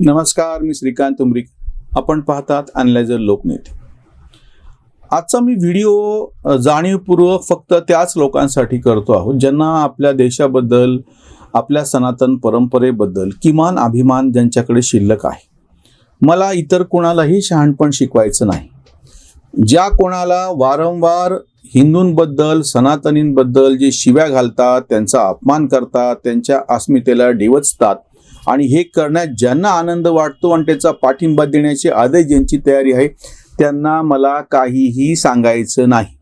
नमस्कार मी श्रीकांत उमरीक. आपण पाहतात अनलायझर लोकनेते. आजचा मी व्हिडिओ जाणीवपूर्वक फक्त त्याच लोकांसाठी करतो आहोत ज्यांना आपल्या देशाबद्दल आपल्या सनातन परंपरेबद्दल किमान अभिमान ज्यांच्याकडे शिल्लक आहे. मला इतर कोणालाही शहाणपण शिकवायचं नाही. ज्या कोणाला वारंवार हिंदूंबद्दल सनातनींबद्दल जे शिव्या घालतात त्यांचा अपमान करतात त्यांच्या अस्मितेला डिवचतात आणि हे करण्यात ज्यांना आनंद वाटतो आणि त्याचा पाठिंबा देण्याची आदेश ज्यांची तयारी आहे त्यांना मला काहीही सांगायचं नाही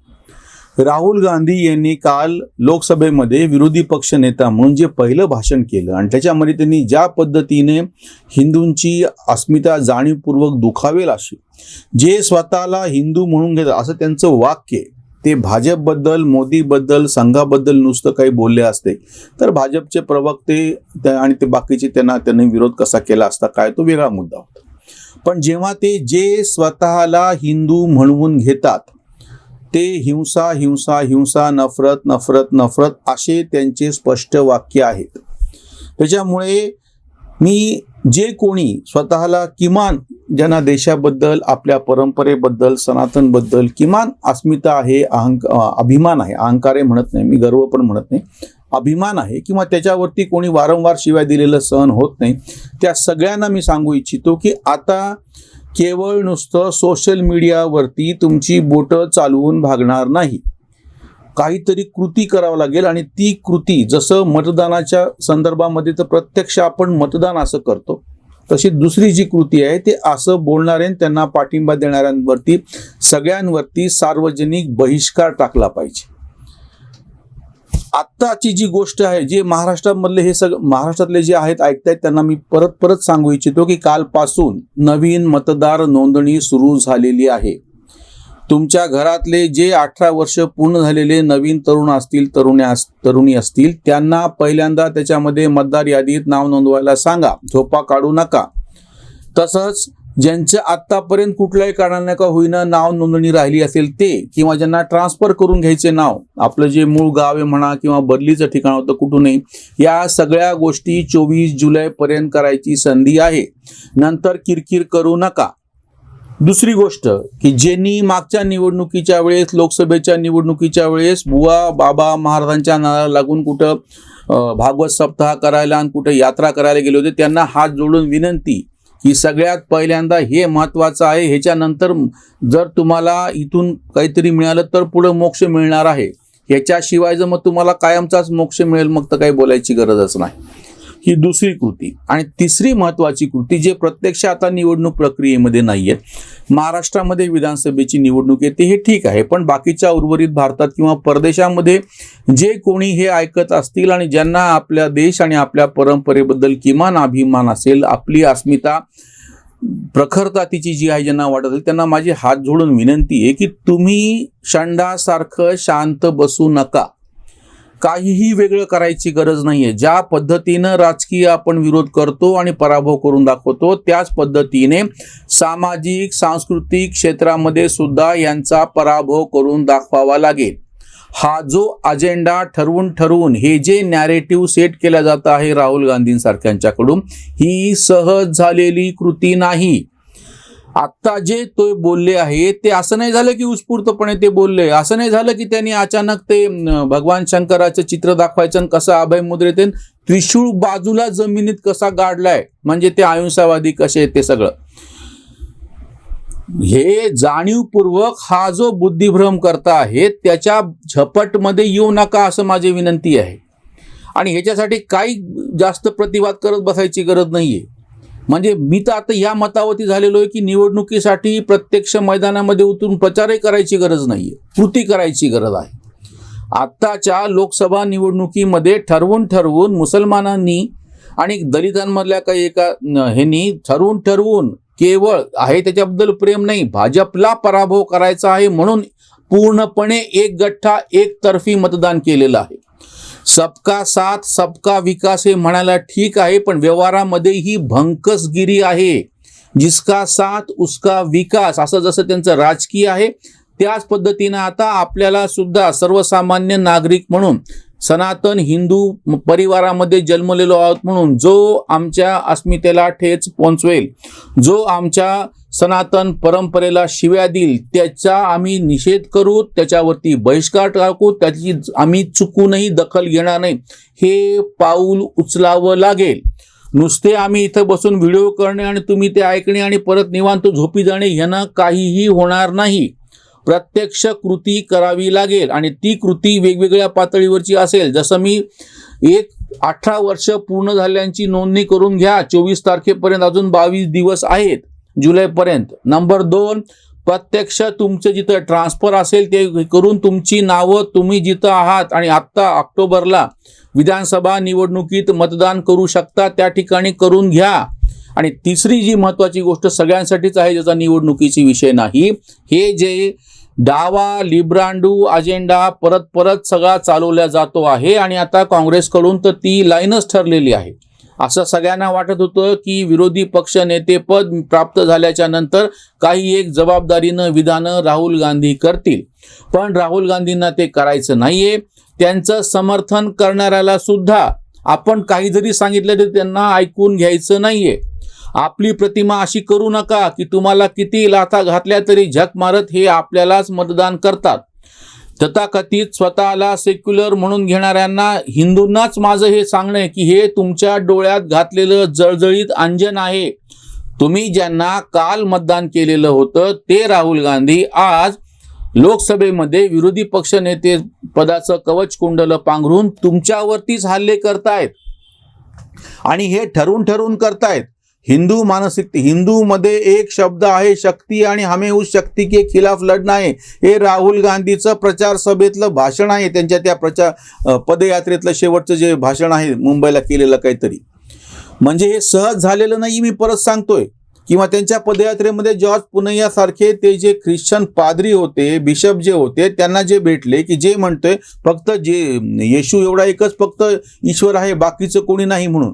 राहुल गांधी यांनी काल लोकसभेमध्ये विरोधी पक्ष नेता म्हणून जे पहिलं भाषण केलं आणि त्याच्यामध्ये त्यांनी ज्या पद्धतीने हिंदूंची अस्मिता जाणीवपूर्वक दुखावेल अशी जे स्वतःला हिंदू म्हणून घेतात असं त्यांचं वाक्य आहे. ते भाजपबद्दल मोदीबद्दल संघाबद्दल नुसतं काही बोलले असते. तर भाजपचे प्रवक्ते त्या- आणि ते बाकीचे त्यांना त्यांनी विरोध कसा केला असता काय तो वेगळा मुद्दा होता. पण जेव्हा ते जे स्वतःला हिंदू म्हणवून घेतात ते हिंसा हिंसा हिंसा नफरत नफरत नफरत असे त्यांचे स्पष्ट वाक्य आहेत. त्याच्यामुळे मी जे कोणी स्वतःला किमान ज्यांना देशाबद्दल आपल्या परंपरेबद्दल सनातनबद्दल किमान अस्मिता आहे अहंक अभिमान आहे. अहंकारे म्हणत नाही मी गर्व पण म्हणत नाही. अभिमान आहे किंवा त्याच्यावरती कोणी वारंवार शिवाय दिलेलं सहन होत नाही. त्या सगळ्यांना मी सांगू इच्छितो की आता केवळ नुसतं सोशल मीडियावरती तुमची बोटं चालवून भागणार नाही. काहीतरी कृती करावं लागेल आणि ती कृती जसं मतदानाच्या संदर्भामध्ये तर प्रत्यक्ष आपण मतदान असं करतो तशी दुसरी जी कृती आहे ते असं बोलणारे आणि त्यांना पाठिंबा देणाऱ्यांवरती सगळ्यांवरती सार्वजनिक बहिष्कार टाकला पाहिजे. आत्ताची जी गोष्ट आहे जे महाराष्ट्रामधले हे सगळं महाराष्ट्रातले जे आहेत ऐकतायत त्यांना मी परत परत सांगू इच्छितो की कालपासून नवीन मतदार नोंदणी सुरू झालेली आहे. तुमच्या घरातले जे अठरा वर्ष पूर्ण झालेले नवीन तरुण असतील तरुण्या अस- तरुणी असतील त्यांना पहिल्यांदा त्याच्यामध्ये मतदार यादीत नाव नोंदवायला सांगा. झोपा काढू नका. तसंच ज्यांचं आत्तापर्यंत कुठल्याही कारणाने का होईना नाव नोंदणी राहिली असेल ते किंवा ज्यांना ट्रान्सफर करून घ्यायचे नाव आपलं जे मूळ गाव आहे म्हणा किंवा बदलीचं ठिकाण होतं कुठूनही या सगळ्या गोष्टी चोवीस जुलैपर्यंत करायची संधी आहे. नंतर किरकिर करू नका. दुसरी गोष्ट की ज्यांनी मागच्या निवडणुकीच्या वेळेस लोकसभेच्या निवडणुकीच्या वेळेस बुवा बाबा महाराजांच्या नावाला लागून कुठं भागवत सप्ताह करायला आणि कुठं यात्रा करायला गेले होते त्यांना हात जोडून विनंती की सगळ्यात पहिल्यांदा हे महत्त्वाचं आहे. ह्याच्यानंतर जर तुम्हाला इथून काहीतरी मिळालं तर पुढं मोक्ष मिळणार आहे. ह्याच्याशिवाय जर मग तुम्हाला कायमचाच मोक्ष मिळेल मग तर काही बोलायची गरजच नाही. ही दुसरी कृती. आणि तिसरी महत्त्वाची कृती जे प्रत्यक्ष आता निवडणूक प्रक्रियेमध्ये नाही आहेत महाराष्ट्रामध्ये विधानसभेची निवडणूक येते हे ठीक आहे पण बाकीच्या उर्वरित भारतात किंवा परदेशामध्ये जे कोणी हे ऐकत असतील आणि ज्यांना आपल्या देश आणि आपल्या परंपरेबद्दल किमान अभिमान असेल आपली अस्मिता प्रखरता तिची जी आहे ज्यांना वाटत असेल त्यांना माझी हात जोडून विनंती आहे की तुम्ही शंडासारखं शांत बसू नका. काहीही वेगळं करायची गरज नाहीये. ज्या पद्धतीनं राजकीय आपण विरोध करतो आणि पराभव करून दाखवतो त्याच पद्धतीने सामाजिक सांस्कृतिक क्षेत्रामध्ये सुद्धा यांचा पराभव करून दाखवावा लागेल. हा जो अजेंडा ठरवून ठरवून हे जे नॅरेटिव्ह सेट केलं जात आहे राहुल गांधींसारख्यांच्याकडून ही सहज झालेली कृती नाही. आत्ता जे तो बोलले आहे ते असं नाही झालं की उत्स्फूर्तपणे ते बोलले. असं नाही झालं की त्यांनी अचानक ते भगवान शंकराचं चित्र दाखवायचं आणि कसं अभय मुद्रेत त्रिशूळ बाजूला जमिनीत कसा गाडलाय म्हणजे ते अहिंसावादी कसे आहेत ते सगळं. हे जाणीवपूर्वक हा जो बुद्धिभ्रम करता आहे त्याच्या झपटमध्ये येऊ नका असं माझी विनंती आहे. आणि ह्याच्यासाठी काही जास्त प्रतिवाद करत बसायची गरज नाहीये. म्हणजे मी तर आता या मतावरती झालेलो आहे की निवडणुकीसाठी प्रत्यक्ष मैदानामध्ये उतरून प्रचारही करायची गरज नाही आहे कृती करायची गरज आहे. आत्ताच्या लोकसभा निवडणुकीमध्ये ठरवून ठरवून मुसलमानांनी आणि दलितांमधल्या काही एका ह्यांनी ठरवून ठरवून केवळ आहे त्याच्याबद्दल प्रेम नाही भाजपला पराभव करायचा आहे म्हणून पूर्णपणे एक गठ्ठा एकतर्फी मतदान केलेलं आहे. सबका साथ सबका विकास हे म्हणायला ठीक आहे पण व्यवहारामध्ये ही भंकसगिरी आहे. जिसका साथ उसका विकास असं जसं त्यांचं राजकीय आहे त्याच पद्धतीनं आता आपल्याला सुद्धा सर्वसामान्य नागरिक म्हणून सनातन हिंदू परिवारामध्ये जन्मलेलो आहोत म्हणून जो आमच्या अस्मितेला ठेच पोचवेल जो आमच्या सनातन परंपरेला शिव्या देईल त्याचा आम्ही निषेध करू त्याच्यावरती बहिष्कार टाकू त्याची आम्ही चुकूनही दखल घेणार नाही. हे पाऊल उचलावं लागेल. नुसते आम्ही इथं बसून व्हिडिओ करणे आणि तुम्ही ते ऐकणे आणि परत निवांत झोपी जाणे ह्यानं काहीही होणार नाही. प्रत्यक्ष कृती करावी लागेल आणि ती कृती वेगवेगळ्या पातळीवरची असेल. जसं मी एक अठरा वर्ष पूर्ण झाल्यांची नोंदणी करून घ्या चोवीस तारखेपर्यंत अजून बावीस दिवस आहेत. जुलैपर्यंत. नंबर दोन प्रत्यक्ष तुमचं जिथं ट्रान्सफर असेल ते करून तुमची नावं तुम्ही जिथं आहात आणि आत्ता ऑक्टोबरला विधानसभा निवडणुकीत मतदान करू शकता त्या ठिकाणी करून घ्या. आणि तिसरी जी महत्त्वाची गोष्ट सगळ्यांसाठीच आहे ज्याचा निवडणुकीची विषय नाही हे जे डावा लिब्रांडू अजेंडा परत परत सगळा चालवला जातो आहे आणि आता काँग्रेसकडून तर ती लाईनच ठरलेली आहे. असं सगळ्यांना वाटत होतं की विरोधी पक्ष नेतेपद प्राप्त झाल्याच्यानंतर काही एक जबाबदारीनं विधानं राहुल गांधी करतील. पण राहुल गांधींना ते करायचं नाहीये. त्यांचं समर्थन करणाऱ्याला सुद्धा आपण काही जरी सांगितलं तरी त्यांना ऐकून घ्यायचं नाहीये. आपली प्रतिमा अशी करू नका की तुम्हाला किती लाथा घातल्या तरी झक मारत हे आपल्यालाच मतदान करतात. तथाकथित स्वतःला सेक्युलर म्हणून घेणाऱ्यांना हिंदूंनाच माझं हे सांगणं आहे की हे तुमच्या डोळ्यात घातलेलं जळजळीत अंजन आहे. तुम्ही ज्यांना काल मतदान केलेलं होतं ते राहुल गांधी आज लोकसभेमध्ये विरोधी पक्ष नेते पदाचं कवच कुंडलं पांघरून तुमच्यावरतीच हल्ले करतायत. आणि हे ठरवून ठरवून करतायत. हिंदू मानसिकते हिंदूमध्ये एक शब्द आहे शक्ती आणि हमें उस शक्ती के खिलाफ लढणं आहे हे राहुल गांधीचं प्रचार सभेतलं भाषण आहे. त्यांच्या त्या प्रचार पदयात्रेतलं शेवटचं जे भाषण आहे मुंबईला केलेलं काहीतरी. म्हणजे हे सहज झालेलं नाही मी परत सांगतोय. किंवा त्यांच्या पदयात्रेमध्ये जॉर्ज पुनैयासारखे ते जे ख्रिश्चन पादरी होते बिशप जे होते त्यांना जे भेटले की जे म्हणतोय फक्त जे येशू एवढा एकच फक्त ईश्वर आहे बाकीचं कोणी नाही म्हणून.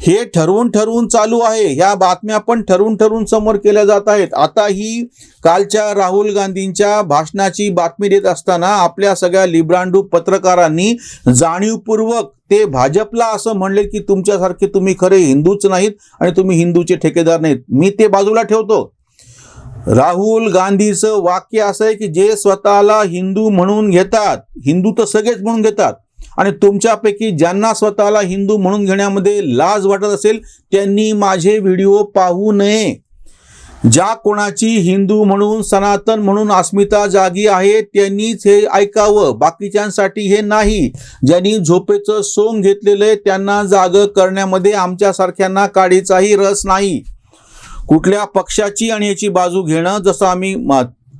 हे ठरवून ठरवून चालू आहे. ह्या बातम्या पण ठरवून ठरवून समोर केल्या जात आहेत. आता ही कालच्या राहुल गांधींच्या भाषणाची बातमी देत असताना आपल्या सगळ्या लिब्रांडू पत्रकारांनी जाणीवपूर्वक ते भाजपला असं म्हणले की तुमच्यासारखे तुम्ही खरे हिंदूच नाहीत आणि तुम्ही हिंदूचे ठेकेदार नाहीत. मी ते बाजूला ठेवतो. राहुल गांधीचं वाक्य असं आहे की जे स्वतःला हिंदू म्हणून घेतात हिंदू तर सगळेच म्हणून घेतात आणि तुमच्यापैकी ज्यांना स्वतःला हिंदू म्हणून घेण्यामध्ये लाज वाटत असेल त्यांनी माझे व्हिडिओ पाहू नये. ज्या कोणाची हिंदू म्हणून सनातन म्हणून अस्मिता जागी आहे त्यांनीच हे ऐकावं. बाकीच्यांसाठी हे नाही. ज्यांनी झोपेचं सोंग घेतलेलं आहे त्यांना जाग करण्यामध्ये आमच्यासारख्यांना काडीचाही रस नाही. कुठल्या पक्षाची आणि याची बाजू घेणं जसं आम्ही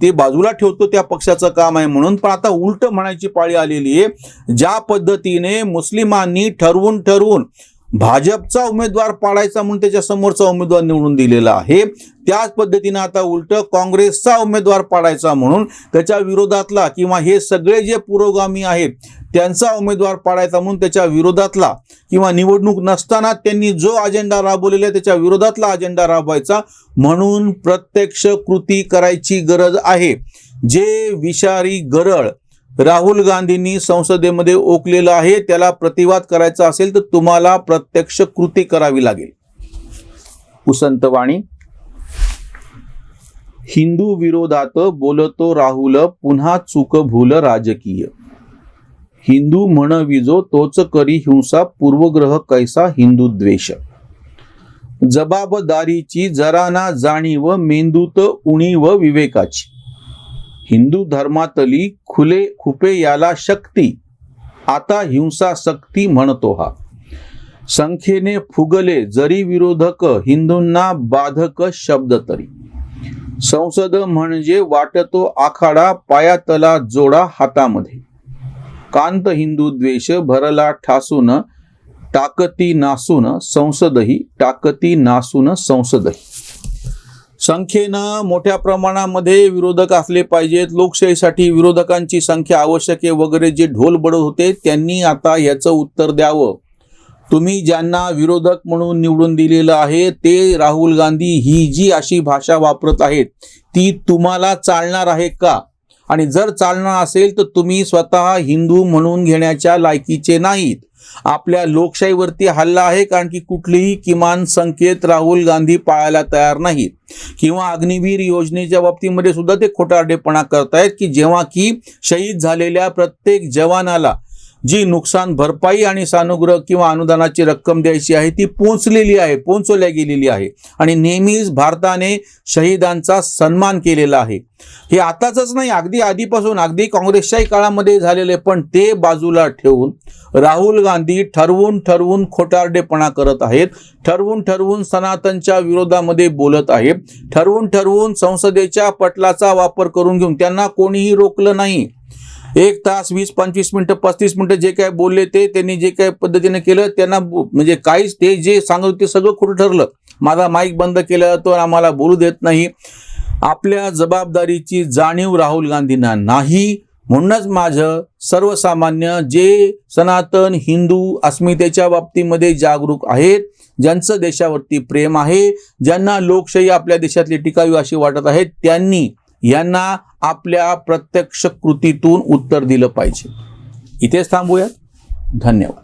ते बाजूला ठेवतो त्या पक्षाचं काम आहे म्हणून. पण आता उलट म्हणायची पाळी आलेली आहे ज्या पद्धतीने मुस्लिमांनी ठरवून ठरवून भाजपचा उमेदवार पाडायचा म्हणून त्याच्या समोरचा उमेदवार निवडून दिलेला आहे त्याच पद्धतीनं आता उलट काँग्रेसचा उमेदवार पाडायचा म्हणून त्याच्या विरोधातला किंवा हे सगळे जे पुरोगामी आहेत त्यांचा उमेदवार पाडायचा म्हणून त्याच्या विरोधातला किंवा निवडणूक नसताना त्यांनी जो अजेंडा राबवलेला आहे त्याच्या विरोधातला अजेंडा राबवायचा म्हणून प्रत्यक्ष कृती करायची गरज आहे. जे विषारी गरळ राहुल गांधींनी संसदेमध्ये ओकलेलं आहे त्याला प्रतिवाद करायचा असेल तर तुम्हाला प्रत्यक्ष कृती करावी लागेल. उसंतवाणी हिंदू विरोधात बोलतो राहुल पुन्हा चूक भूल राजकीय. हिंदू म्हणविजो तोच करी हिंसा पूर्वग्रह कैसा हिंदू द्वेष. जबाबदारीची जराना जाणीव मेंदूत उणीव विवेकाची. हिंदू धर्मातली खुले खुपे याला शक्ती आता हिंसा सक्ती म्हणतो हा. संख्येने फुगले जरी विरोधक हिंदूंना बाधक शब्द तरी. संसद म्हणजे वाटतो आखाडा पायातला जोडा हातामध्ये. कांत हिंदू द्वेष भरला ठासून टाकती नासून संसदही टाकती नासून संसदही. संख्येनं मोठ्या प्रमाणामध्ये विरोधक असले पाहिजेत. लोकशाहीसाठी विरोधकांची संख्या आवश्यक आहे वगैरे जे ढोल बडत होते त्यांनी आता याचं उत्तर द्यावं. तुम्ही ज्यांना विरोधक म्हणून निवडून दिलेलं आहे ते राहुल गांधी ही जी अशी भाषा वापरत आहेत ती तुम्हाला चालणार आहे का? आणि जर चालणार असेल तर तुम्ही स्वतः हिंदू म्हणून घेण्याच्या लायकीचे नाहीत. आपल्या लोकशाहीवरती हल्ला आहे कारण की कुठलीही किमान संकेत राहुल गांधी पाळायला तयार नाहीत. किंवा अग्निवीर योजनेच्या बाबतीमध्ये सुद्धा ते खोटारडेपणा करतायत की जेव्हा की शहीद झालेल्या प्रत्येक जवानाला जी नुकसान भरपाई आणि सानुग्रह किंवा अनुदानाची रक्कम द्यायची आहे ती पोचलेली आहे पोचवल्या गेलेली आहे. आणि नेहमीच भारताने शहीदांचा सन्मान केलेला आहे. हे आताच नाही अगदी आधीपासून अगदी काँग्रेसच्याही काळामध्ये झालेले पण ते बाजूला ठेवून राहुल गांधी ठरवून ठरवून खोटारडेपणा करत आहेत ठरवून ठरवून सनातनच्या विरोधामध्ये बोलत आहेत ठरवून ठरवून संसदेच्या पटलाचा वापर करून घेऊन त्यांना कोणीही रोखलं नाही. एक तास वीस पंचवीस मिनटं पस्तीस मिनटं जे काय बोलले ते त्यांनी जे काय पद्धतीने केलं त्यांना म्हणजे काहीच ते जे सांगत होते सगळं खोटं ठरलं. माझा माईक बंद केला तो आम्हाला बोलू देत नाही. आपल्या जबाबदारीची जाणीव राहुल गांधींना नाही. म्हणूनच माझं सर्वसामान्य जे सनातन हिंदू अस्मितेच्या बाबतीमध्ये जागरूक आहेत ज्यांचं देशावरती प्रेम आहे ज्यांना लोकशाही आपल्या देशातली टिकावी अशी वाटत आहे त्यांनी यांना आपल्या प्रत्यक्ष कृतीतून उत्तर दिलं पाहिजे. इथेच थांबूयात. धन्यवाद.